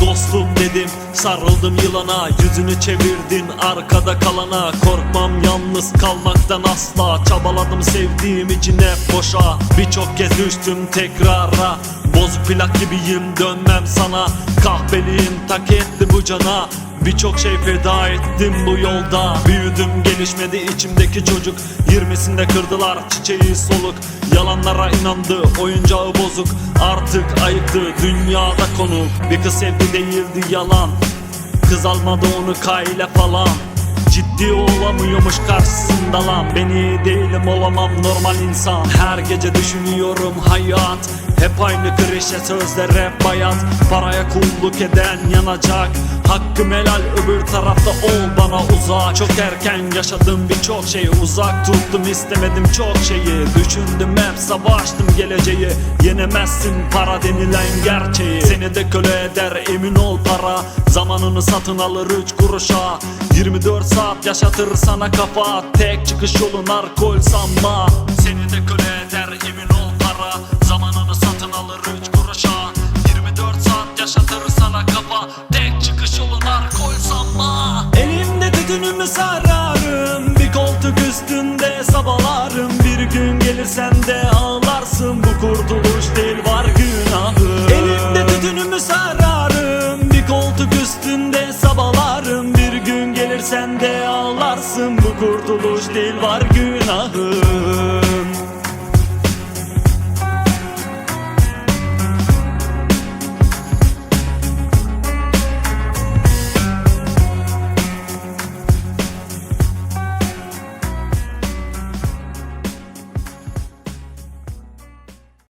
Dostum dedim sarıldım yılana Yüzünü çevirdin arkada kalana. Korkmam yalnız kalmaktan asla Çabaladım sevdiğim için hep boşa. Birçok kez düştüm tekrara Bozuk plak gibiyim dönmem sana. Kahpeliğim tak etti bu cana Birçok şey feda ettim bu yolda. Büyüdüm gelişmedi içimdeki çocuk. 20'sinde kırdılar çiçeği soluk. Yalanlara inandı oyuncağı bozuk. Artık ayıktı dünyada konuk. Bir kız sevdi değildi yalan. Kız almadı onu kayle falan Ciddi olamıyormuş karşısında lan. Beni değilim olamam normal insan. Her gece düşünüyorum hayat. Hep aynı klişe sözler hep bayat. Paraya kulluk eden yanacak. Hakkım helal öbür tarafta ol bana uzak. Çok erken yaşadım birçok şeyi Uzak tuttum. İstemedim çok şeyi. Düşündüm hep savaştım geleceği. Yenemezsin para denilen gerçeği. Seni de köle eder emin ol para. Zamanını satın alır üç kuruşa. 24 saat hayat Yaşatır sana kafa. Tek çıkış yolu narkol sanma. Seni de köle eder emin ol para. Zamanını satın alır üç kuruşa. 24 saat yaşatır sana kafa. Tek çıkış yolu narkol sanma. Elimde tütünümü sararım. Bir koltuk üstünde sabalarım. Bir gün gelirsen de ağlarsın. Bu kurtuluş Sen de ağlarsın. Bu kurtuluş değil var günahı.